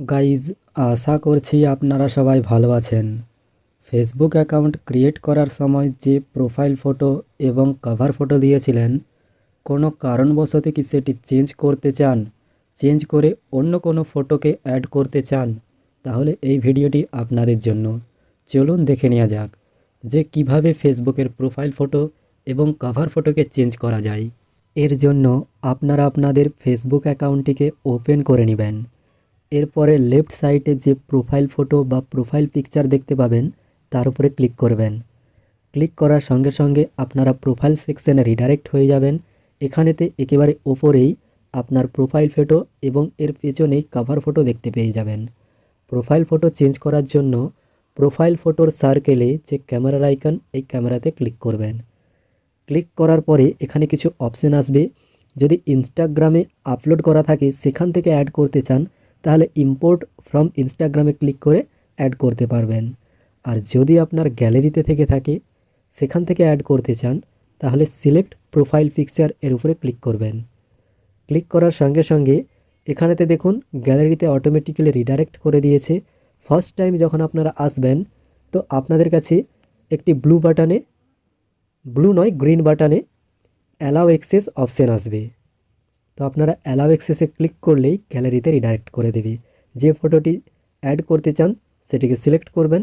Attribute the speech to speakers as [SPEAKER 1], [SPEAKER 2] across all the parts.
[SPEAKER 1] Guys আশা করছি আপনারা সবাই ভালো আছেন। ফেসবুক অ্যাকাউন্ট ক্রিয়েট করার সময় যে প্রোফাইল ফটো এবং কভার ফটো দিয়েছিলেন, কোনো কারণবশত কি সেটি চেঞ্জ করতে চান চেঞ্জ করে অন্য কোনো ফটোকে অ্যাড করতে চান, তাহলে এই ভিডিওটি আপনাদের জন্য। চলুন দেখে নেওয়া যাক যে কীভাবে ফেসবুকের প্রোফাইল ফটো এবং কভার ফটোকে চেঞ্জ করা যায়। এর জন্য আপনারা আপনাদের ফেসবুক অ্যাকাউন্টটিকে ওপেন করে নেবেন। এরপরে লেফট সাইডে যে প্রোফাইল ফটো বা প্রোফাইল পিকচার দেখতে পাবেন, তার উপরে ক্লিক করবেন। ক্লিক করার সঙ্গে সঙ্গে আপনারা প্রোফাইল সেকশনে রিডাইরেক্ট হয়ে যাবেন। এখানেতে একেবারে ওপরেই আপনার প্রোফাইল ফটো এবং এর পেছনেই কাভার ফটো দেখতে পেয়ে যাবেন। প্রোফাইল ফটো চেঞ্জ করার জন্য প্রোফাইল ফটোর সার্কেলে যে ক্যামেরার আইকন এই ক্যামেরাতে ক্লিক করবেন। ক্লিক করার পরে এখানে কিছু অপশন আসবে। যদি ইনস্টাগ্রামে আপলোড করা থাকে, সেখান থেকে অ্যাড করতে চান তাহলে ইম্পোর্ট ফ্রম ইনস্টাগ্রামে ক্লিক করে অ্যাড করতে পারবেন। আর যদি আপনার গ্যালারিতে থেকে থাকে, সেখান থেকে অ্যাড করতে চান, তাহলে সিলেক্ট প্রোফাইল পিকচার এর উপরে ক্লিক করবেন। ক্লিক করার সঙ্গে সঙ্গে এখানেতে দেখুন গ্যালারিতে অটোমেটিক্যালি রিডাইরেক্ট করে দিয়েছে। ফার্স্ট টাইম যখন আপনারা আসবেন, তো আপনাদের কাছে একটি ব্লু বাটনে ব্লু নয় গ্রিন বাটনে অ্যালাউ এক্সেস অপশান আসবে। তো আপনারা অ্যালাউ এক্সেসে ক্লিক করলেই গ্যালারিতে রিডাইরেক্ট করে দেবে। যে ফটোটি অ্যাড করতে চান, সেটিকে সিলেক্ট করবেন।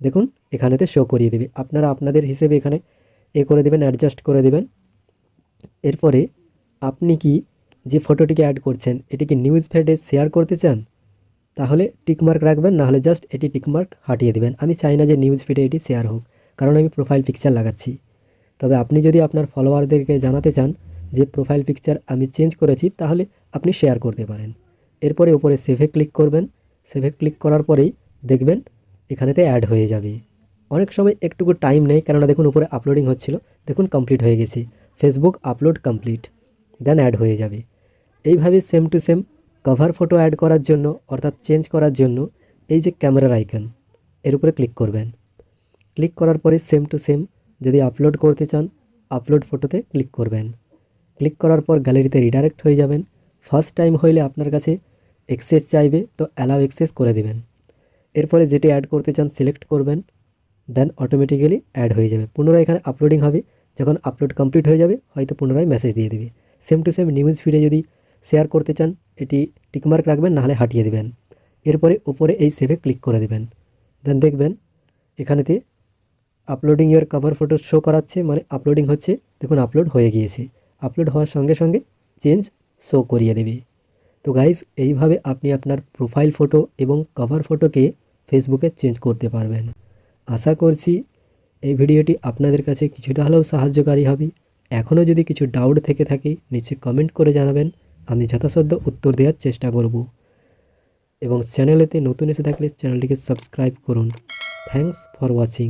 [SPEAKER 1] দেখুন, এখানেতে শো করিয়ে দেবে। আপনারা আপনাদের হিসেবে এখানে এ করে দেবেন অ্যাডজাস্ট করে দেবেন। এরপরে আপনি কি যে ফটোটিকে অ্যাড করছেন, এটিকে নিউজ ফেডে শেয়ার করতে চান, তাহলে টিকমার্ক রাখবেন নাহলে জাস্ট এটি টিকমার্ক হাটিয়ে দেবেন। আমি চাই না যে নিউজ ফিডে এটি শেয়ার হোক, কারণ আমি প্রোফাইল পিকচার লাগাচ্ছি। তবে আপনি যদি আপনার ফলোয়ারদেরকে জানাতে চান যে প্রোফাইল পিকচার আমি চেঞ্জ করেছি, তাহলে আপনি শেয়ার করতে পারেন। এরপরে উপরে সেভে ক্লিক করবেন। সেভে ক্লিক করার পরেই দেখবেন এখানেতে অ্যাড হয়ে যাবে। অনেক সময় একটুকু টাইম নেই, কেননা দেখুন উপরে আপলোডিং হচ্ছিল। দেখুন কমপ্লিট হয়ে গেছে। Facebook upload complete then add হয়ে যাবে। এইভাবে same to same cover photo add করার জন্য, অর্থাৎ চেঞ্জ করার জন্য এই যে ক্যামেরার আইকন এর উপরে ক্লিক করবেন। ক্লিক করার পরে সেম টু সেম যদি আপলোড করতে চান আপলোড ফটোতে ক্লিক করবেন। ক্লিক করার পর গ্যালারিতে রিডাইরেক্ট হয়ে যাবেন। ফার্স্ট টাইম হইলে আপনার কাছে এক্সেস চাইবে, তো অ্যালাউ এক্সেস করে দেবেন। এরপরে যেটি অ্যাড করতে চান সিলেক্ট করবেন। দেন অটোমেটিক্যালি অ্যাড হয়ে যাবে। পুনরায় এখানে আপলোডিং হবে। যখন আপলোড কমপ্লিট হয়ে যাবে, হয়তো পুনরায় মেসেজ দিয়ে দেবে। সেম টু সেম নিউজ ফিডে যদি শেয়ার করতে চান, এটি টিকমার্ক রাখবেন, নাহলে হাটিয়ে দেবেন। এরপরে উপরে এই সেভে ক্লিক করে দেবেন। দেন দেখবেন, এখানেতে uploading your cover photo show করাচ্ছে মানে আপলোডিং হচ্ছে। দেখুন আপলোড হয়ে গিয়েছে। আপলোড হওয়ার সঙ্গে সঙ্গে চেঞ্জ শো করিয়ে দেবে। তো গাইজ এইভাবে আপনি আপনার প্রোফাইল ফটো এবং কভার ফটোকে ফেসবুকে চেঞ্জ করতে পারবেন। আশা করছি এই ভিডিওটি আপনাদের কাছে কিছুটা হলেও সাহায্যকারী হবে। এখনও যদি কিছু ডাউট থেকে থাকে, নিচে কমেন্ট করে জানাবেন। আমি যথাসাধ্য উত্তর দেওয়ার চেষ্টা করব। এবং চ্যানেলেতে নতুন এসে থাকলে চ্যানেলটিকে সাবস্ক্রাইব করুন। Thanks for watching